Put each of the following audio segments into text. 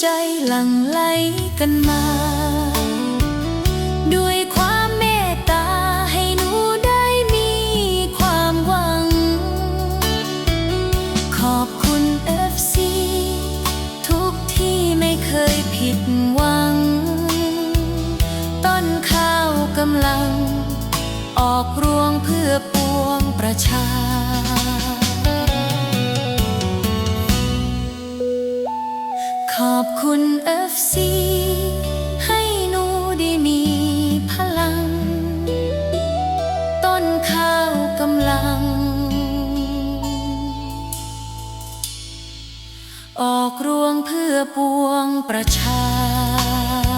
ใจหลั่งไหลกันมา วงประชา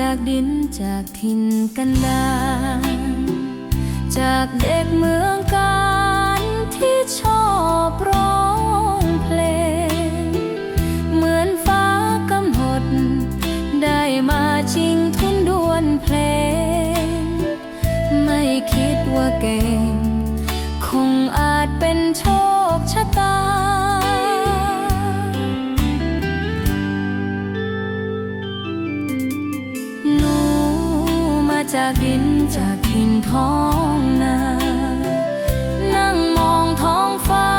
จากดินจากถิ่นกันดานจากเด็กเมืองการที่ชอบร้องเพลง เหมือนฟ้ากำหนด ได้มาชิงทุนดวนเพลง ไม่คิดว่าเก่ง จากดินจากหินท้องนา นั่งมองท้องฟ้า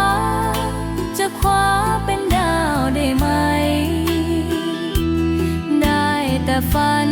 จะคว้าเป็นดาวได้ไหม ได้แต่ฝัน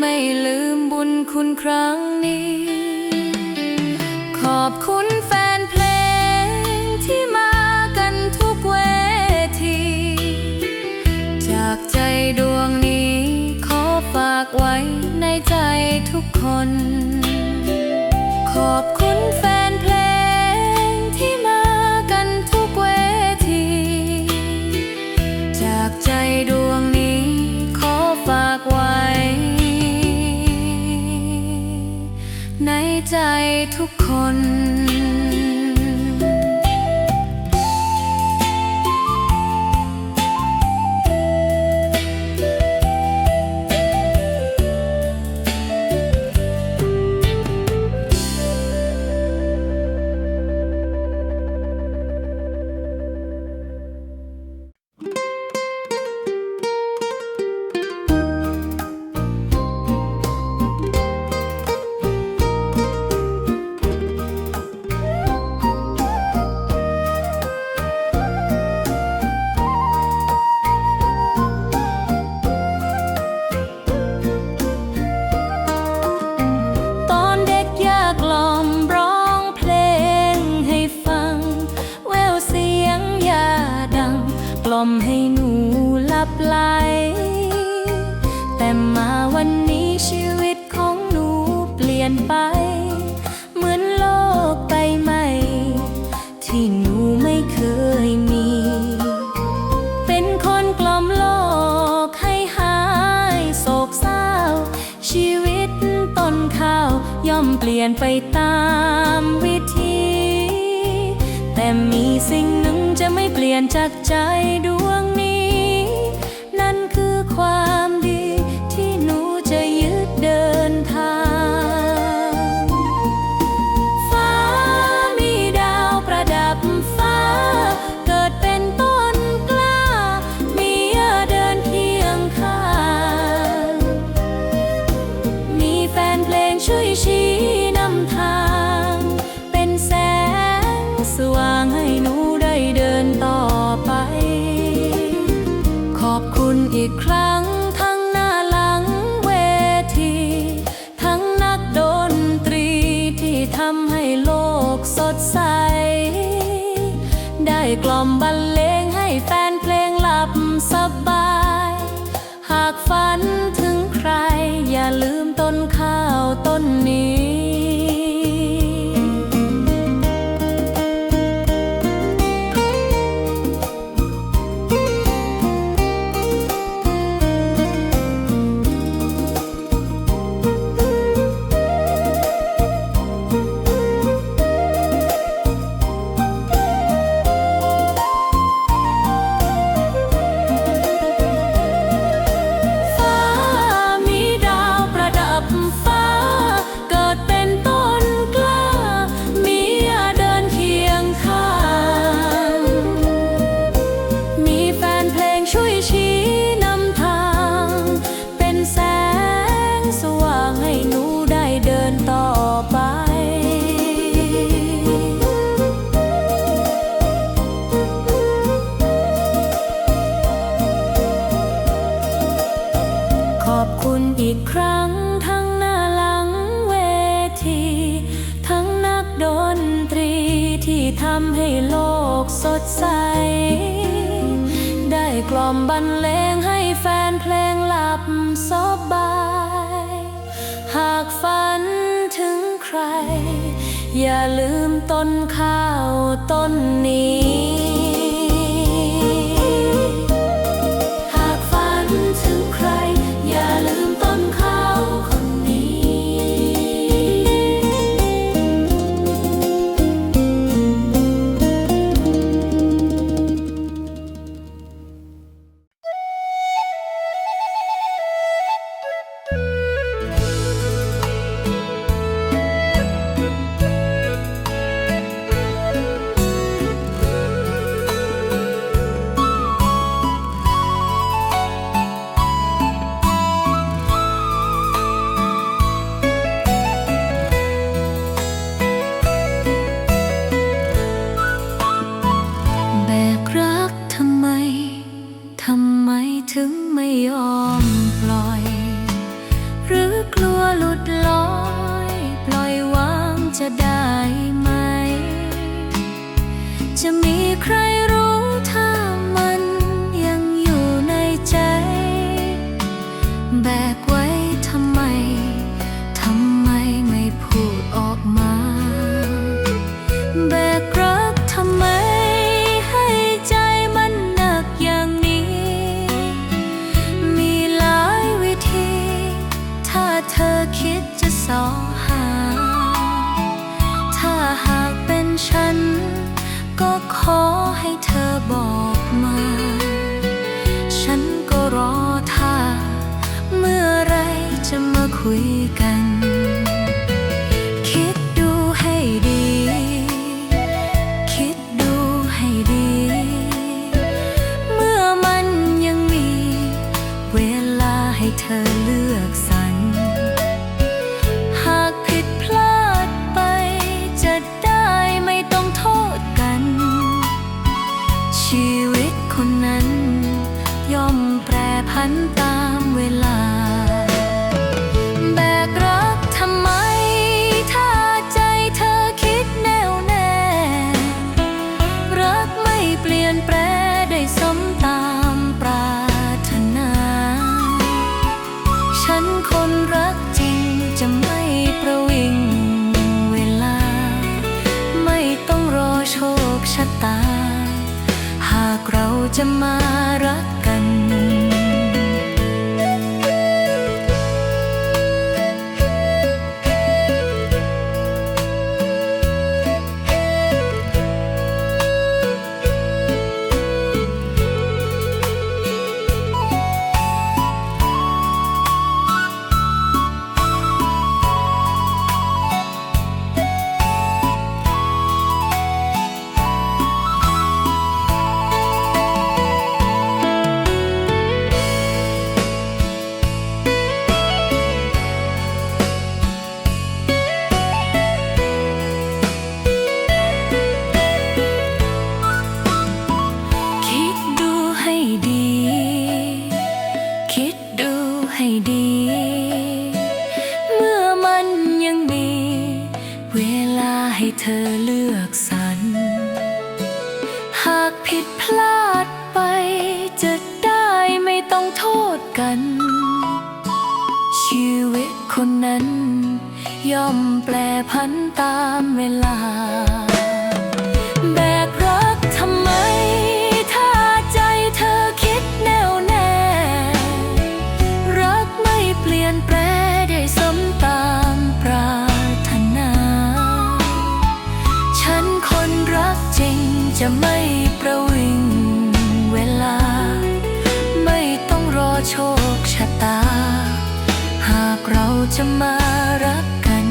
ไม่ลืมบุญคุณครั้งนี้ ขอบคุณแฟนเพลงที่มากันทุกเวที จากใจดวงนี้ ขอฝากไว้ในใจทุกคน ขอบคุณแฟน ใจทุกคนียนไปตามวิธี แต่มีสิ่งหนึ่งจะไม่เปลี่ยนจากใจ บุญอีกครั้ง ทั้งหน้าหลังเวที ทั้งนักดนตรีที่ทำให้โลกสดใส ได้กล่อมบรรเลงให้แฟนเพลงหลับสบาย หากฝันถึงใคร อย่าลืมต้นข้าวต้นนี้ ใคร อย่าลืมต้นข้าวต้นนี้ จะมารักกัน จริงจะไม่ประวิงเวลา ไม่ต้องรอโชคชะตา หากเราจะมารักกัน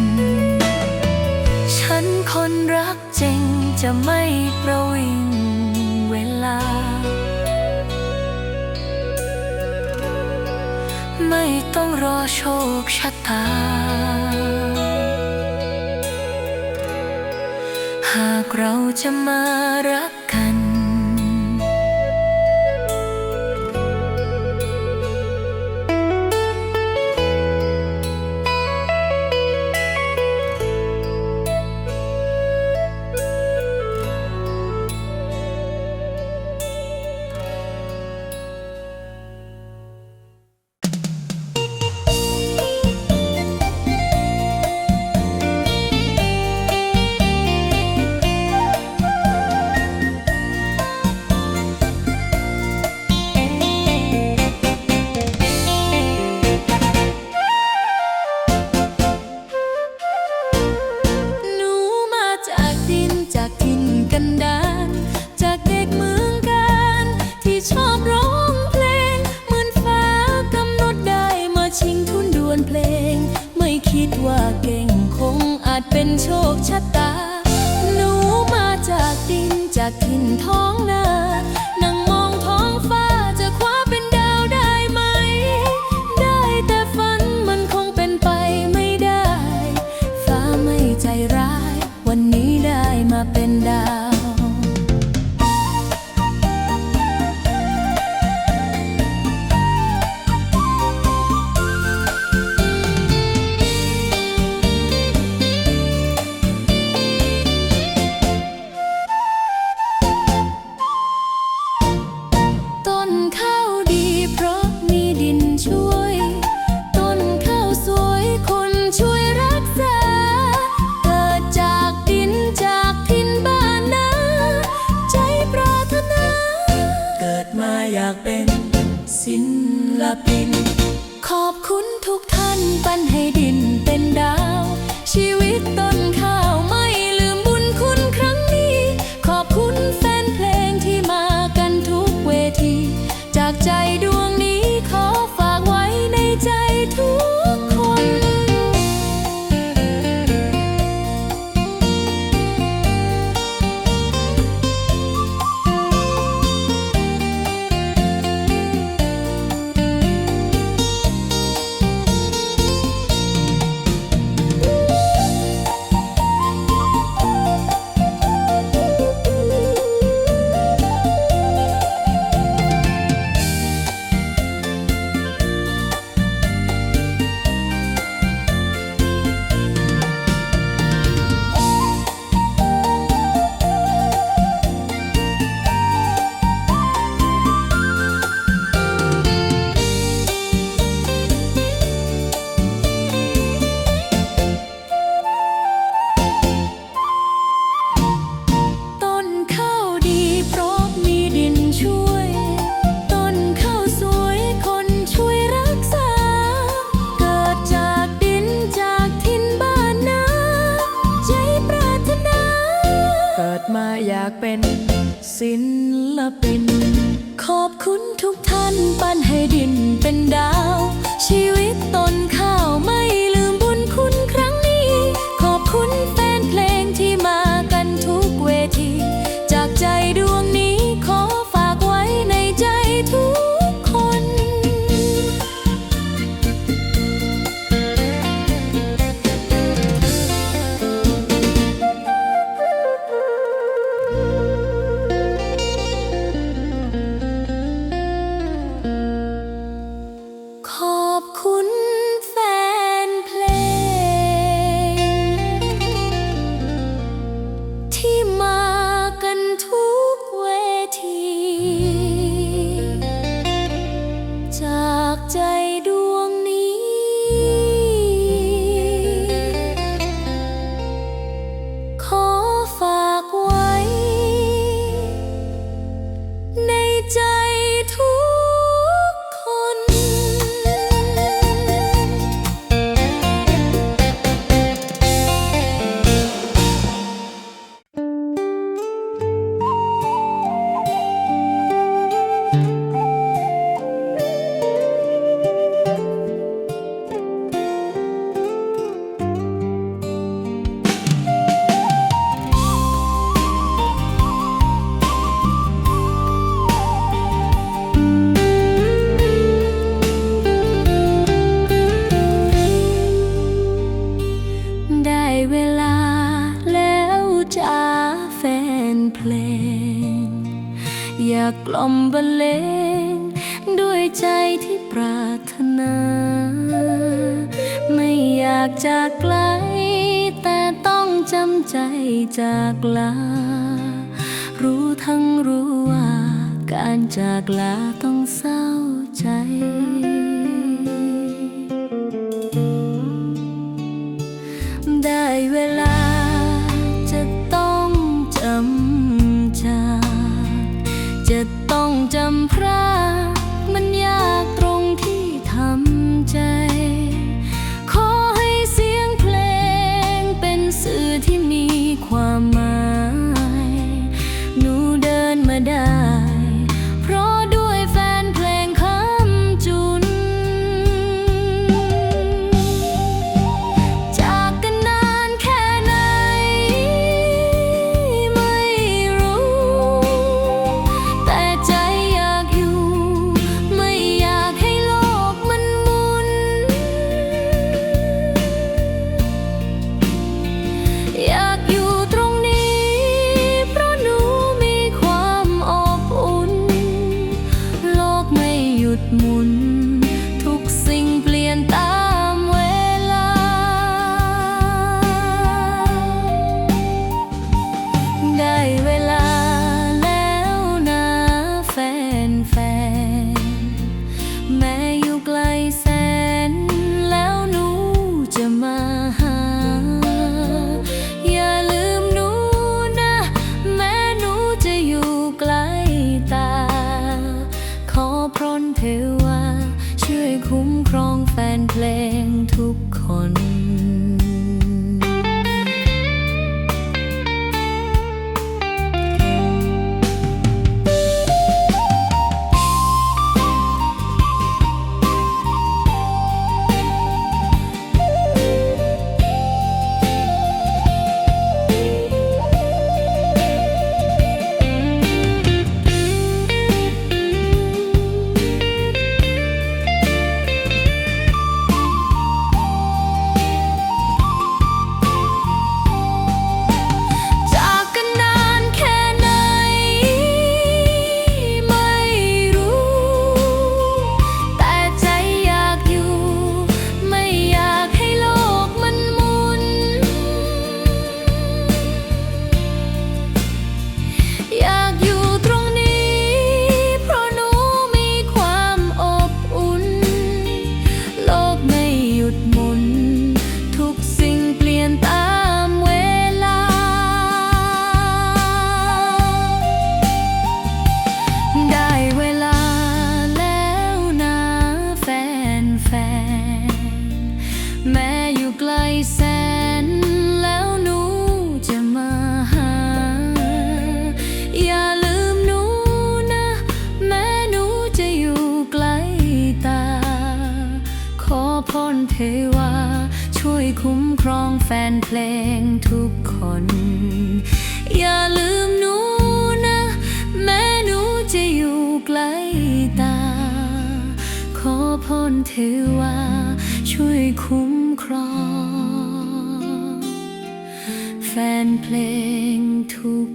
ฉันคนรักจริงจะไม่ประวิงเวลา ไม่ต้องรอโชคชะตา เราจะมารัก จากไกล แต่ต้องจำใจจากลา รู้ทั้งรู้ว่า การจากลาต้องเศร้าใจ วยคุ้มครองแฟนเพลงทุกคน อย่าลืมหนูนะ แม้หนูจะอยู่ไกลตา ขอพรเทวาช่วยคุ้มครอง แฟนเพลงทุก